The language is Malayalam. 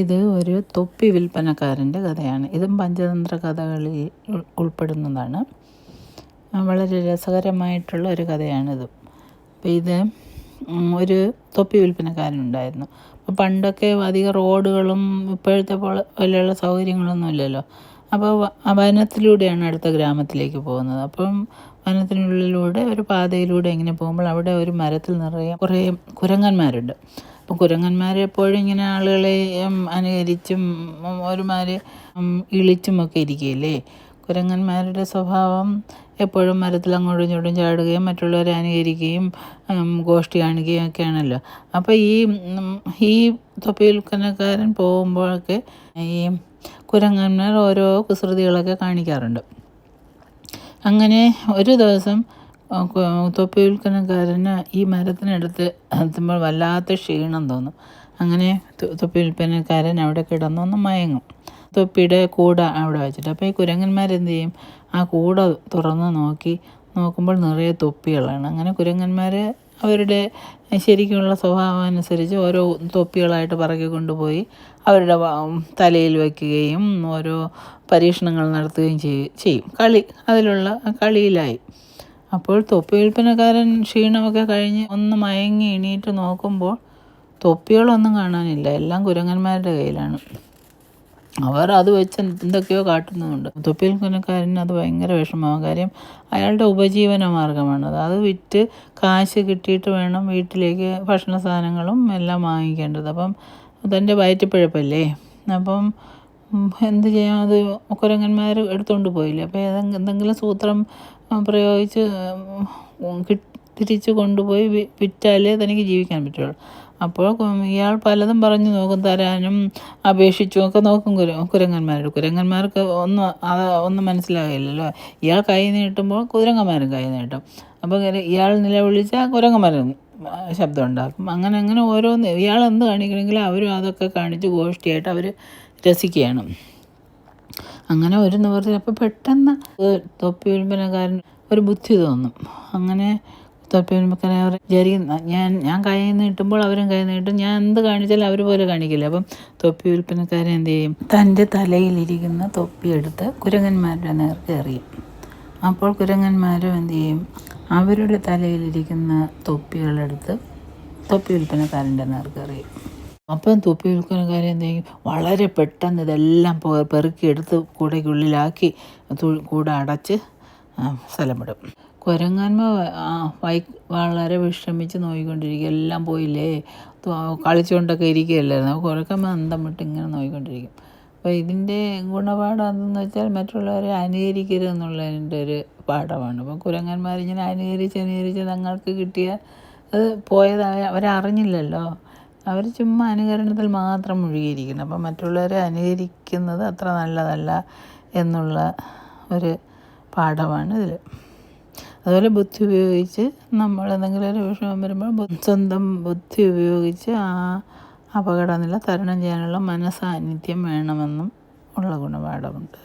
ഇത് ഒരു തൊപ്പി വിൽപ്പനക്കാരന്റെ കഥയാണ്. ഇതും പഞ്ചതന്ത്ര കഥകളിൽ ഉൾപ്പെടുന്നതാണ്. വളരെ രസകരമായിട്ടുള്ള ഒരു കഥയാണിത്. അപ്പോൾ ഇത് ഒരു തൊപ്പി വിൽപ്പനക്കാരനുണ്ടായിരുന്നു. അപ്പോൾ പണ്ടൊക്കെ അധികം റോഡുകളും ഇപ്പോഴത്തെ പോലെ പോലെയുള്ള സൗകര്യങ്ങളൊന്നും ഇല്ലല്ലോ. അപ്പോൾ വനത്തിലൂടെയാണ് അടുത്ത ഗ്രാമത്തിലേക്ക് പോകുന്നത്. അപ്പം വനത്തിനുള്ളിലൂടെ ഒരു പാതയിലൂടെ ഇങ്ങനെ പോകുമ്പോൾ അവിടെ ഒരു മരത്തിൽ നിറയെ കുറേ കുരങ്ങന്മാരുണ്ട്. എപ്പോഴും ഇങ്ങനെ ആളുകളെ അനുകരിച്ചും ഒരുമാതിരി ഉം, ഇളിച്ചും ഒക്കെ ഇരിക്കുകയില്ലേ? കുരങ്ങന്മാരുടെ സ്വഭാവം എപ്പോഴും മരത്തിൽ അങ്ങോട്ടും ഇങ്ങോട്ടും ചാടുകയും മറ്റുള്ളവരെ അനുകരിക്കുകയും ഗോഷ്ടി കാണിക്കുകയും ഒക്കെയാണല്ലോ. അപ്പോൾ ഈ ഈ തൊപ്പി വിൽപ്പനക്കാരൻ പോകുമ്പോഴൊക്കെ ഈ കുരങ്ങന്മാർ ഓരോ കുസൃതികളൊക്കെ കാണിക്കാറുണ്ട്. അങ്ങനെ ഒരു ദിവസം ആ, കു- തൊപ്പി വിൽപ്പനക്കാരന് ഈ മരത്തിനടുത്ത് എത്തുമ്പോൾ വല്ലാത്ത ക്ഷീണം തോന്നും. അങ്ങനെ തൊപ്പി വിൽപ്പനക്കാരൻ അവിടെ കിടന്നൊന്ന് മയങ്ങും. തൊപ്പിയുടെ കൂട അവിടെ വെച്ചിട്ട്. അപ്പോൾ ഈ കുരങ്ങന്മാരെന്ത് ചെയ്യും? ആ കൂട തുറന്ന് നോക്കി നോക്കുമ്പോൾ നിറയെ തൊപ്പികളാണ്. അങ്ങനെ കുരങ്ങന്മാർ അവരുടെ ശരിക്കുള്ള സ്വഭാവം അനുസരിച്ച് ഓരോ തൊപ്പികളായിട്ട് പറക്കി കൊണ്ടുപോയി അവരുടെ തലയിൽ വയ്ക്കുകയും ഓരോ പരീക്ഷണങ്ങൾ നടത്തുകയും ചെയ്യും. കളി അതിലുള്ള കളിയിലായി. അപ്പോൾ തൊപ്പി വിൽപ്പനക്കാരൻ ക്ഷീണമൊക്കെ കഴിഞ്ഞ് ഒന്ന് മയങ്ങി എണീറ്റ് നോക്കുമ്പോൾ തൊപ്പികളൊന്നും കാണാനില്ല. എല്ലാം കുരങ്ങന്മാരുടെ കയ്യിലാണ്. അവർ അത് വെച്ച് എന്തൊക്കെയോ കാട്ടുന്നുമുണ്ട്. തൊപ്പി വിൽപ്പനക്കാരന് അത് ഭയങ്കര വിഷമമാകും കാര്യം അയാളുടെ ഉപജീവന മാർഗമാണത് അത് വിറ്റ് കാശ് കിട്ടിയിട്ട് വേണം വീട്ടിലേക്ക് ഭക്ഷണ സാധനങ്ങളും എല്ലാം വാങ്ങിക്കേണ്ടത്. അപ്പം തന്റെ വയറ്റിപ്പഴപ്പല്ലേ? അപ്പം എന്ത് ചെയ്യാം? അത് കുരങ്ങന്മാർ എടുത്തുകൊണ്ട് പോയില്ലേ? അപ്പോൾ ഏതെങ്കിലും എന്തെങ്കിലും സൂത്രം പ്രയോഗിച്ച് തിരിച്ച് കൊണ്ടുപോയി വിറ്റാലേ തനിക്ക് ജീവിക്കാൻ പറ്റുള്ളൂ. അപ്പോൾ ഇയാൾ പലതും പറഞ്ഞു നോക്കും തരാനും അപേക്ഷിച്ചും ഒക്കെ നോക്കും കുര കുരങ്ങന്മാരോട്. കുരങ്ങന്മാർക്ക് ഒന്നും അത് ഒന്നും മനസ്സിലാകില്ലല്ലോ. ഇയാൾ കൈ നീട്ടുമ്പോൾ കുരങ്ങന്മാരും കൈ നീട്ടും. അപ്പോൾ ഇയാൾ നിലവിളിച്ചാൽ കുരങ്ങന്മാരും ശബ്ദം ഉണ്ടാക്കും. അങ്ങനെ അങ്ങനെ ഓരോന്ന് ഇയാൾ എന്ത് കാണിക്കണമെങ്കിലും അവരും അതൊക്കെ കാണിച്ച് ഗോഷ്ടിയായിട്ട് അവർ രസിക്കുകയാണ്. അങ്ങനെ ഒരു നിവൃത്തി അപ്പോൾ പെട്ടെന്ന് തൊപ്പി വിൽപ്പനക്കാരൻ ഒരു ബുദ്ധി തോന്നും. അങ്ങനെ തൊപ്പി വിൽപ്പനക്കാരൻ വിചാരിക്കും ഞാൻ ഞാൻ കൈ നീട്ടുമ്പോൾ അവരും കൈ നീട്ടും. ഞാൻ എന്ത് കാണിച്ചാലും അവർ പോലെ കാണിക്കില്ല? അപ്പം തൊപ്പി വിൽപ്പനക്കാരൻ എന്ത് ചെയ്യും? തന്റെ തലയിലിരിക്കുന്ന തൊപ്പി എടുത്ത് കുരങ്ങന്മാരുടെ നേർക്ക് എറിയും. അപ്പോൾ കുരങ്ങന്മാരും എന്ത് ചെയ്യും? അവരുടെ തലയിലിരിക്കുന്ന തൊപ്പികളെടുത്ത് തൊപ്പി വിൽപ്പനക്കാരന്റെ നേർക്ക് എറിയും. അപ്പം തൊപ്പി വിൽക്കുന്ന കാര്യം എന്തെങ്കിലും വളരെ പെട്ടെന്ന് ഇതെല്ലാം പെറുക്കിയെടുത്ത് കൂടയ്ക്കുള്ളിലാക്കി കൂടെ അടച്ച് സ്ഥലം വിടും. കുരങ്ങന്മ വൈ വളരെ വിഷമിച്ച് നോയിക്കൊണ്ടിരിക്കുക എല്ലാം പോയില്ലേ? കളിച്ചുകൊണ്ടൊക്കെ ഇരിക്കുകയല്ലായിരുന്നു? കുരക്കന്മ അന്തം വിട്ട് ഇങ്ങനെ നോയിക്കൊണ്ടിരിക്കും. അപ്പോൾ ഇതിന്റെ ഗുണപാഠം എന്തെന്ന് വെച്ചാൽ മറ്റുള്ളവരെ അനുകരിക്കരുത് എന്നുള്ളതിന്റെ ഒരു പാഠമാണ്. അപ്പോൾ കുരങ്ങന്മാർ ഇങ്ങനെ അനുകരിച്ച് അനുകരിച്ച് തങ്ങൾക്ക് കിട്ടിയ അത് പോയതായ അവരറിഞ്ഞില്ലല്ലോ. അവർ ചുമ്മാ അനുകരണത്തിൽ മാത്രം മുഴുകിയിരിക്കുന്നു. അപ്പം മറ്റുള്ളവരെ അനുകരിക്കുന്നത് അത്ര നല്ലതല്ല എന്നുള്ള ഒരു പാഠമാണ് ഇതിൽ. അതുപോലെ ബുദ്ധി ഉപയോഗിച്ച് നമ്മൾ എന്തെങ്കിലും ഒരു വിഷമം വരുമ്പോൾ സ്വന്തം ബുദ്ധി ഉപയോഗിച്ച് ആ അപകടനില തരണം ചെയ്യാനുള്ള മനസാന്നിധ്യം വേണമെന്നും ഉള്ള ഗുണപാഠമുണ്ട്